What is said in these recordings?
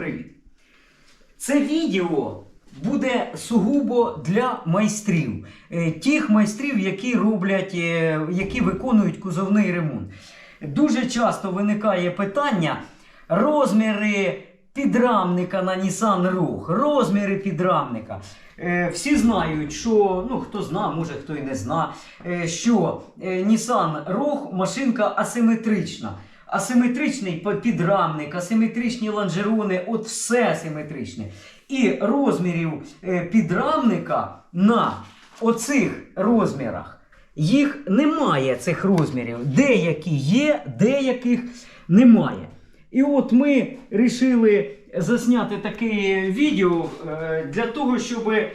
привіт! Це відео буде сугубо для майстрів, Е, тих майстрів, які роблять, е, які виконують кузовний ремонт. Дуже часто виникає питання розміри підрамника на Nissan Rogue, розміри підрамника. Е, Всі знають, що ну хто зна, може хто і не зна, що Nissan Rogue машинка асиметрична. Асиметричний підрамник, асиметричні лонжерони, от все асиметричне. І розмірів е, підрамника на оцих розмірах їх немає цих розмірів. Деякі є, деяких немає. І от ми вирішили засняти таке відео е, для того, щоб е,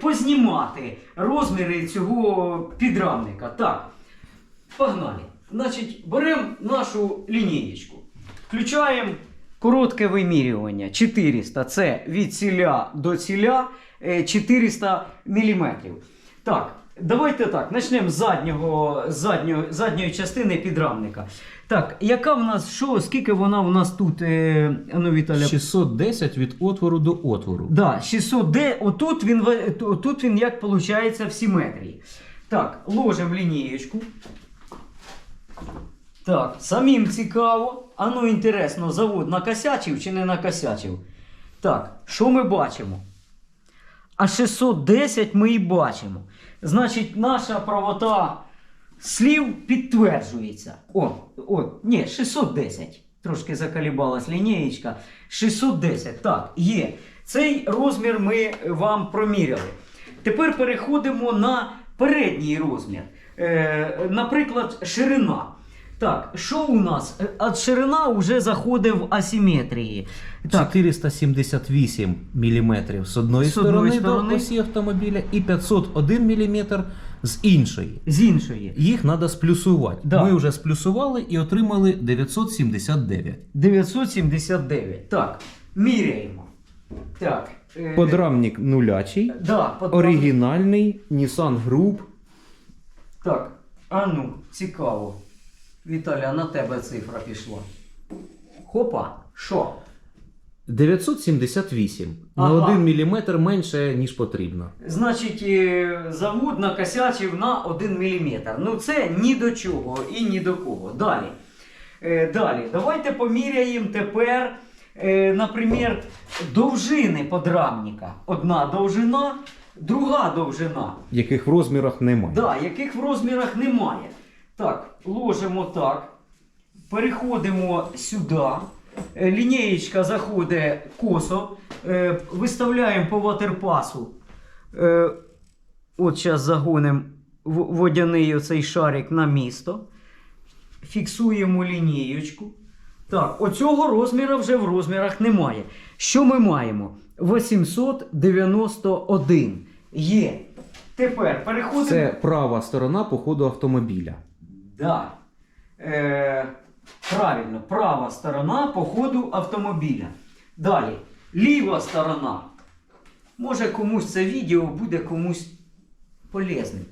познімати розміри цього підрамника. Так, погнали. Значить, беремо нашу лінієчку, включаємо коротке вимірювання 400. Це від ціля до ціля е, 400 мм. Так, давайте так, почнемо з заднього, заднього, задньої частини підрамника. Так, яка в нас, що, скільки вона в нас тут, е, ну, Віталя, 610 від отвору до отвору. Да, 600 де отут він, отут він як виходить в симетрії. Так, ложимо лінієчку. Так, самим цікаво. А ну інтересно, завод накосячив чи не накосячив? Так, що ми бачимо? А 610 ми і бачимо. Значить, наша правота слів підтверджується. О, о, ні, 610. Трошки закалібалась лінієчка. 610. Так, є. Цей розмір ми вам проміряли. Тепер переходимо на передній розмір. Е, наприклад, ширина. Так, що у нас? Е, А ширина вже заходить в асиметрії. Так, 478 мм з одної З одної сторони, сторони. до осі автомобіля і 501 мм з іншої. з іншої. Їх треба сплюсувати. Да. Ми вже сплюсували і отримали 979. 979. Так, міряємо. Так. е, Подрамник нулячий, Да, под- оригінальний Nissan Group. Так, а ну, цікаво. Віталя, на тебе цифра пішла. Хопа, що? 978 Ага. на 1 мм менше, ніж потрібно. Значить, е, завод накосячив на 1 мм. Ну це ні до чого і ні до кого. Далі. Е, Далі, давайте поміряємо тепер, е, наприклад, довжини подрамника. Одна довжина, друга довжина. Яких в розмірах немає. Да, яких в розмірах немає. Так, ложимо так. Переходимо сюди. Е, Лінієчка заходить косо. Е, Виставляємо по ватерпасу. Е, От зараз загонимо водяний оцей шарик на місто. Фіксуємо лінієчку. Так, оцього розміру вже в розмірах немає. Що ми маємо? 891 є. Тепер переходимо. Це права сторона по ходу автомобіля. Да. Е, правильно, права сторона по ходу автомобіля. Далі, ліва сторона. Може комусь це відео буде комусь полезним.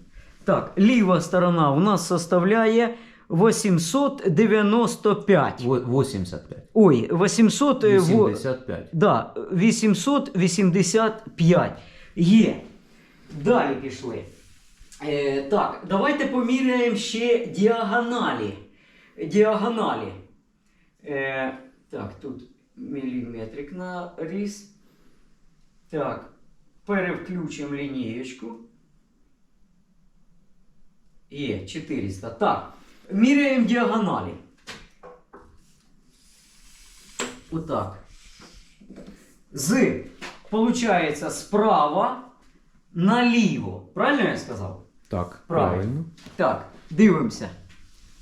Так, ліва сторона у нас составляє 895. 85. Ой, 800... е, 85. Да, 885 є. Далі пішли. Е, так, давайте поміряємо ще діагоналі. Діагоналі. Е, так, тут міліметрик наріс. Так, перевключимо лінієчку. Є 400. Так, міряємо діагоналі. Отак. З, получається, справа наліво. Правильно я сказав? Так, Правильно. правильно. Так, дивимося.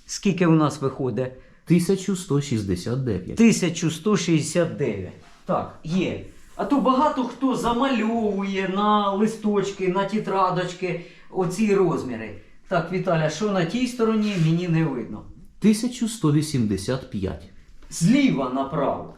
Скільки у нас виходить? 1169. 1169. Так, є. А то багато хто замальовує на листочки, на тетрадочки оці розміри. Так, Віталя, що на тій стороні мені не видно. 1185. Зліва направо.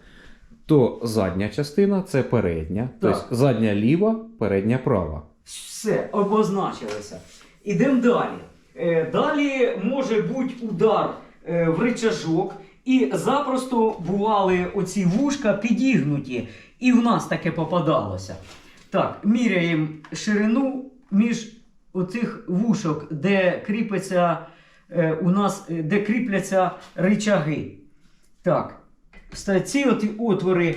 То задня частина це передня. Так. Тобто задня ліва, передня права. Все, обозначилося. Ідемо далі. Е, далі може бути удар е, в рычажок І запросто бували оці вушка підігнуті. І в нас таке попадалося. Так, міряємо ширину між оцих вушок, де кріпиться е, у нас, де кріпляться ричаги. Так, ці от отвори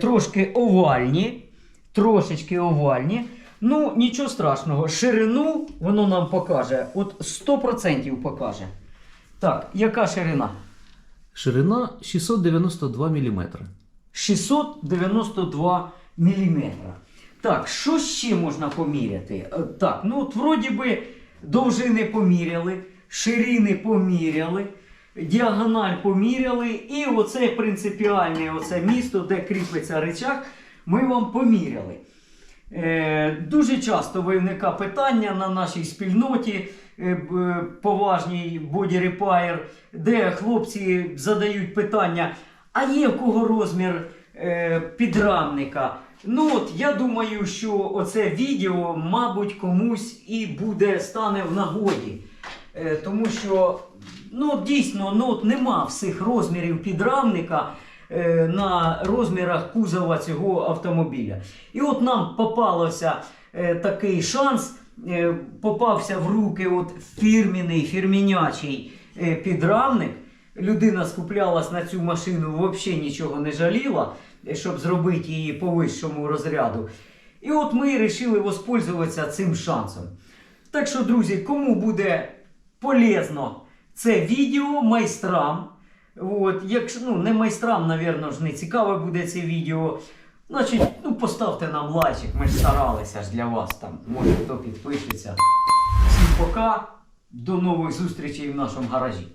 трошки овальні, трошечки овальні. Ну, нічого страшного. Ширину воно нам покаже. От 100% покаже. Так, яка ширина? Ширина 692 мм. 692 мм. Так, що ще можна поміряти? Е, Так, ну от вроді би довжини поміряли, ширини поміряли, діагональ поміряли, і оце принципіальне оце місто, де кріпиться речах, ми вам поміряли. Е, дуже часто виникає питання на нашій спільноті е, поважній Body Repair, де хлопці задають питання, а є в кого розмір е, підрамника? Ну от я думаю, що оце відео, мабуть, комусь і буде стане в нагоді. Тому що ну, дійсно ну, от нема всіх розмірів підрамника на розмірах кузова цього автомобіля. І от нам попалося е, такий шанс, е, попався в руки от фірміний, фірмінячий е, підрамник. Людина скуплялась на цю машину, взагалі нічого не жаліла, е, щоб зробити її по вищому розряду. І от ми вирішили воспользуватися цим шансом. Так що, друзі, кому буде полезно це відео майстрам. От, якщо ну, не майстрам, напевно, ж не цікаве буде це відео. Значить, ну поставте нам лайчик, ми ж старалися ж для вас там. Може хто підпишеться. Всім пока. До нових зустрічей в нашому гаражі.